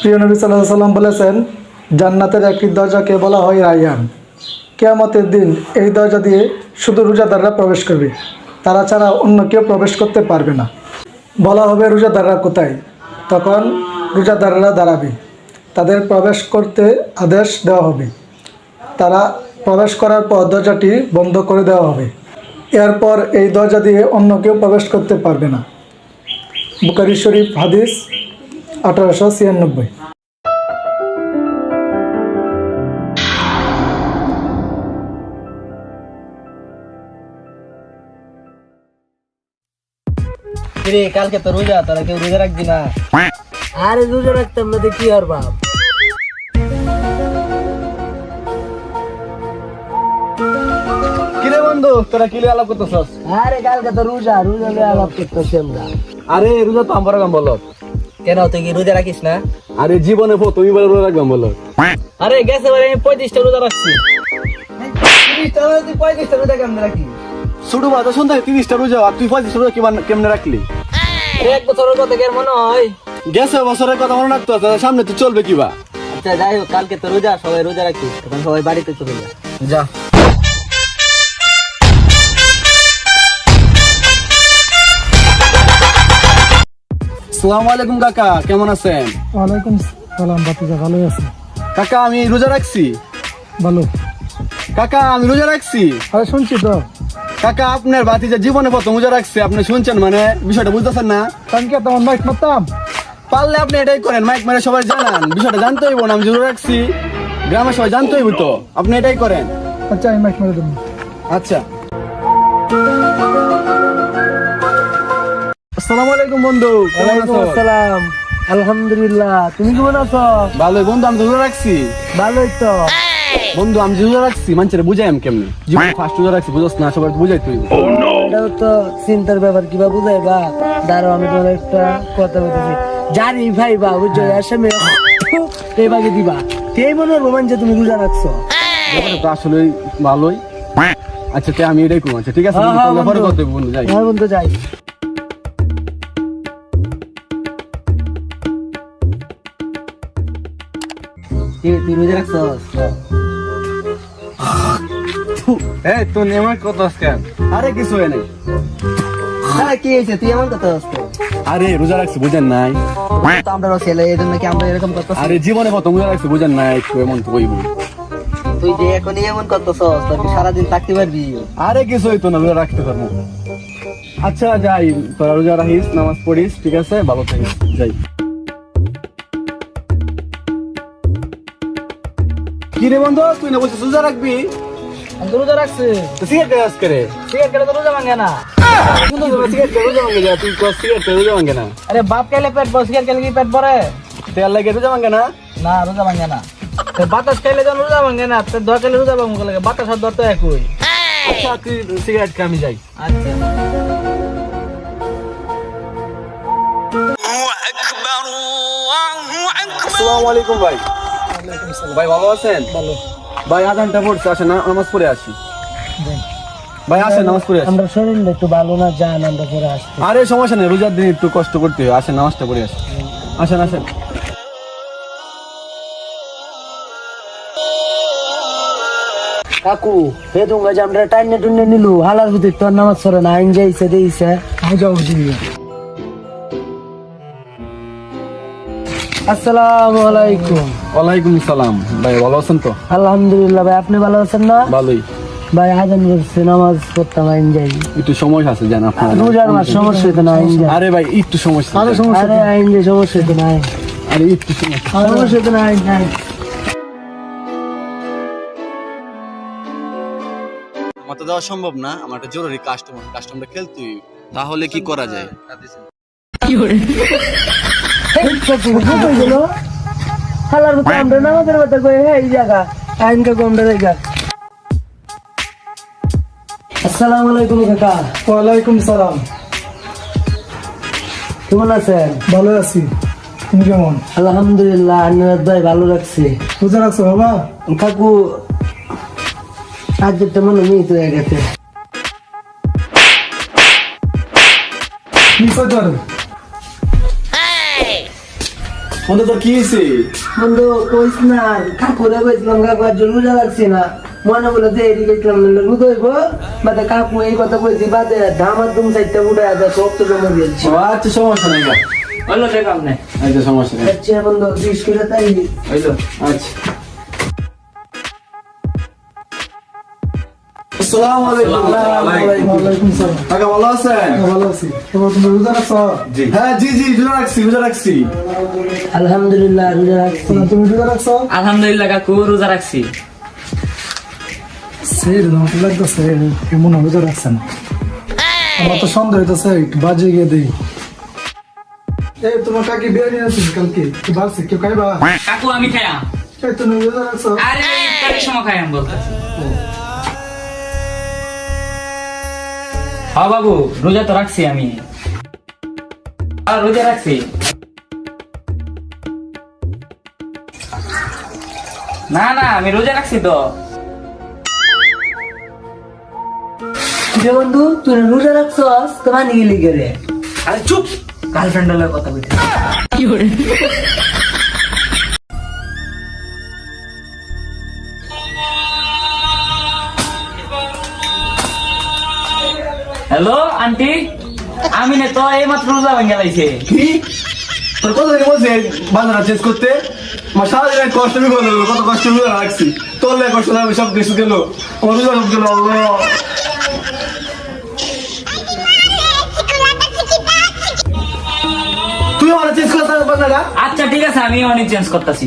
প্রিয় নবী সাল্লাহ সাল্লাম বলেছেন, জান্নাতের একটি দরজাকে বলা হয় রায়ান। কেয়ামতের দিন এই দরজা দিয়ে শুধু রোজাদাররা প্রবেশ করবে, তারা ছাড়া অন্য কেউ প্রবেশ করতে পারবে না। বলা হবে রোজাদাররা কোথায়? তখন রোজাদাররা দাঁড়াবে। তাদের প্রবেশ করতে আদেশ দেওয়া হবে। তারা প্রবেশ করার পর দরজাটি বন্ধ করে দেওয়া হবে। এরপর এই দরজা দিয়ে অন্য কেউ প্রবেশ করতে পারবে না। বুকারি শরীফ হাদিস আঠারোশো ছিয়ানব্বই। রে কালকে তো রোজা তোরা কেউ রোজা রাখবি না? আরে রোজা রাখতাম না কি আর বাপ কিরে বন্ধু তোরা কিলে আলাপ করতেছস? আরে কালকে তো রোজা রোজা আলাপ করতেছি আমরা। আরে রোজা তো আমার গাম বলো কেন তুই কি রোজা রাখিস না? আরে জীবনে পো তুমি বলে রোজা রাখবাম বলো। আরে গেছে বারে আমি পঁয়ত্রিশটা রোজা রাখছি। পঁয়ত্রিশটা রোজা কেমন রাখি ছোট শুনতে তিরিশটা রোজা আর তুই পঁচিশ রোজা কিমান কেমনে রাখলি? এক বছরের কথা কেন মনে হয়? গেছে বছরের কথা মনে রাখতো তাহলে সামনে তো চলবে কিবা? আচ্ছা যাই হোক কালকে তো রোজা সবাই রোজা রাখিস তখন সবাই বাড়িতে চলে যা। যা। সালামু আলাইকুম কাকা। কেমন আছেন? ওয়ালাইকুম সালাম বাতিজা ভালোই আছে। কাকা আমি রোজা রাখছি। ভালো। কাকা আমি রোজা রাখছি। আরে শুনছি তো। কাকা আপনার বাতিজা জীবনে প্রথম রোজা রাখছে। আপনি শুনছেন মানে বিষয়টা বুঝতেছেন না? কারণ কি তোমার মাইক মারতাম? পারলে আপনি এটাই করেন মাইক মেরে সবাই জানান। বিষয়টা জানতে হইব না আমি রোজা রাখছি। গ্রামের সবাই জানতে হইব তো। আপনি এটাই করেন। আচ্ছা আমি মাইক মেরে দেবো। আচ্ছা। আসসালামু আলাইকুম বন্ধু। ওয়ালাইকুম আসসালাম। আলহামদুলিল্লাহ। তুমি কেমন আছো? ভালোই বন্ধু আমি রোজা রাখছি। ভালোই তো। বন্ধু আমি রোজা রাখছি মানুষের বুঝাই আমি কেমনে? জীবনে ফার্স্ট রোজা রাখছি বুঝছ না সবার বুঝাই তুই। এটাও তো চিন্তার ব্যাপার কিবা বুঝাই বা দাঁড়াও আমি তোমার একটা কথা বলতেছি। জানি ভাই বা বুঝছ আসামে এবারে দিবা? সেই মনে হয় রোমান যে তুমি রোজা রাখছো? ব্যাপারটা তো আসলে ভালোই। আচ্ছা তে আমি এটাই করব। আচ্ছা ঠিক আছে হ্যাঁ, হ্যাঁ। কথা বন্ধু যাই। বন্ধু যাই। তুই তুই রোজা রাখছস এই তো নেমার কত আজকে আরে কিছু হয় নাই। কি হয়েছে? তুই এমন কথা হচ্ছে আরে রোজা রাখছি বুঝেন নাই। তো আমরা ছেলে এই জন্য কি আমরা এরকম আরে জীবনে প্রথম রোজা রাখছি বুঝেন নাই একটু এমন তো কইব তুই যে এখনই এমন করতেছস কি সারাদিন থাকতে পারবি? আরে কিছু হইতো না রোজা রাখতে পারব। আচ্ছা যাই তোরা রোজা রাখিস নামাজ পড়িস ঠিক আছে? ভালো থাকিস যাই। কি রে বন্ধু তুই না বলছিস রোজা রাখবি? আমি তো রোজা রাখছি। তো সিগারেট খাস করে। সিগারেট খেলে তো রোজা ভাঙে না। সিগারেট রোজা ভাঙে তুই কস সিগারেট খেয়ে রোজা ভাঙে না। আরে বাপ খেলে পেট ভরে সিগারেট খেলে কি পেট ভরে? তেল লাগে রোজা ভাঙে না? না রোজা ভাঙে না। বাতাস খাইলে যেন রোজা ভাঙে না তো ধর খেলে রোজা ভাঙে লাগে বাতাস আর ধর তো একই। আচ্ছা তুই সিগারেট খা আমি যাই। আচ্ছা। আসসালামু আলাইকুম ভাই। ভাই ভালো আছেন? ভালো। ভাই আজানটা পড়ছে আসেন নামাজ পড়ে আসি। ভাই আসেন নামাজ পড়ে আসি। আমরা শরীর একটু ভালো না যান আমরা পরে আসছি। আরে সমস্যা নেই রোজার দিন একটু কষ্ট করতে হয়। আসেন নামাজটা পড়ে আসি। আসেন আসেন। কাকু হে যে আমরা টাইনে টুনে নিলু হালার ভিতর তোর নামাজ পড়ে না আইন যাইছে দিয়েছে যাব আসসালামু আলাইকুম। ওয়ালাইকুম সালাম। ভাই ভালো আছেন তো? আলহামদুলিল্লাহ ভাই আপনি ভালো আছেন না? ভালোই। ভাই আজান করছে নামাজ পড়তাম আইন যাই। একটু সমস্যা আছে জান আপনার। রোজার মাস সমস্যা হইতো না আইন যাই। আরে ভাই একটু সমস্যা আরে সমস্যা আরে আইন যে সমস্যা হইতো না আরে একটু সমস্যা সমস্যা হইতো না আইন আইন আমার তো দেওয়া সম্ভব না আমার একটা জরুরি কাস্টমার কাস্টমারটা খেলতুই তাহলে কি করা যায়? হালার ভিতর আমরা নামাজের কথা কই হ্যাঁ এই জায়গা আইন কাকু আমরা জায়গা আসসালামু আলাইকুম কাকা ওয়ালাইকুম সালাম কেমন আছেন ভালো আছি তুমি কেমন আলহামদুলিল্লাহ আন্নার ভাই ভালো রাখছে রোজা রাখছো বাবা কাকু আজকে মনে নেই তো হয়ে গেছে কি পারো বন্ধু তোর কি হয়েছে? বন্ধু কইস না কাকুরে কইছিলাম কাকু আর জন্য রোজা লাগছে না। মনে বলে যে এদিকে গেছিলাম রুদ হইব বাদে কাকু এই কথা কইছি বাদে ধামার দুম সাইডটা উঠে আছে সব তো জমা দিয়েছি ও আচ্ছা সমস্যা নাই গা। হলো দেখাম না আচ্ছা সমস্যা নেই। আচ্ছা বন্ধু বিশ করে তাই হইল। আচ্ছা। আসসালামু আলাইকুম। ওয়ালাইকুম সালাম কাকা ভালো আছেন? ভালো আছি। এবার তুমি রোজা রাখছো? হ্যাঁ জি জি রোজা রাখছি রোজা রাখছি। আলহামদুলিল্লাহ রোজা রাখছি। তুমি রোজা রাখছো? আলহামদুলিল্লাহ কাকু রোজা রাখছি। সেই রোজা লাগতেছে কেমন রোজা রাখছেন? আমার তো সন্দেহ হইতেছে একটু বাজে গিয়ে দিই। এই তোমার কাকি বিয়ে নিয়ে আসিস কালকে? কি বাড়ছে কেউ খাইবা? কাকু আমি খাইয়াম। এই তুমি রোজা রাখছো? আরে সময় বলতেছি। হ্যাঁ বাবু রোজা তো রাখছি আমি। হ্যাঁ রোজা রাখছি। না না আমি রোজা রাখছি তো। যে বন্ধু তুই রোজা রাখছস? তো মানি গেলি। করে আরে চুপ! গার্লফ্রেন্ডের কথা বলতে হ্যালো আন্টি। আমি না তো এই মাত্র রোজা ভেঙে লাইছে। কি? তোর কত দিন বলছে বাজারটা চেঞ্জ করতে? আমার সারাদিন এক কষ্ট আমি করল কত কষ্ট আমি রাখছি। তোর লেগে কষ্ট আমি সব কিছু গেল। আমার রোজা সব গেল তুই আমার চেঞ্জ করতে বাজারটা আচ্ছা ঠিক আছে আমি অনেক চেঞ্জ করতেছি।